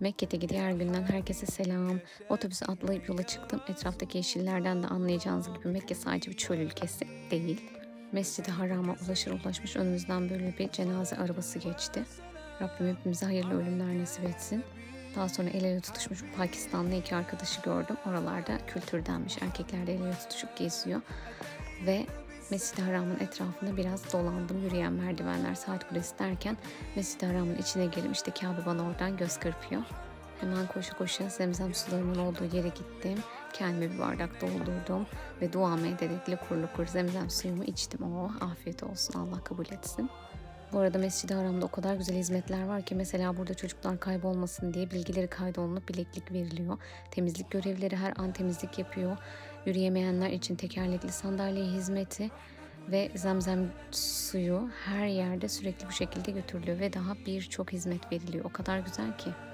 Mekke'deki diğer günden herkese selam. Otobüse atlayıp yola çıktım. Etraftaki yeşillerden de anlayacağınız gibi Mekke sadece bir çöl ülkesi değil. Mescid-i Haram'a ulaşır ulaşmış önümüzden böyle bir cenaze arabası geçti. Rabbim hepimize hayırlı ölümler nasip etsin. Daha sonra el ele tutuşmuş Pakistanlı iki arkadaşı gördüm. Oralarda kültürdenmiş. Erkekler de el ele tutuşup geziyor. Ve Mescid-i Haram'ın etrafında biraz dolandım. Yürüyen merdivenler, saat kulesi derken Mescid-i Haram'ın içine girdim. İşte Kabe bana oradan göz kırpıyor. Hemen koşu koşu zemzem sularının olduğu yere gittim. Kendime bir bardak doldurdum ve duamı ederek lukur lukur zemzem suyumu içtim. Oh afiyet olsun Allah kabul etsin. Bu arada Mescid-i Haram'da o kadar güzel hizmetler var ki mesela burada çocuklar kaybolmasın diye bilgileri kaydolunup bileklik veriliyor. Temizlik görevlileri her an temizlik yapıyor. Yürüyemeyenler için tekerlekli sandalye hizmeti ve zemzem suyu her yerde sürekli bu şekilde götürülüyor ve daha birçok hizmet veriliyor. O kadar güzel ki.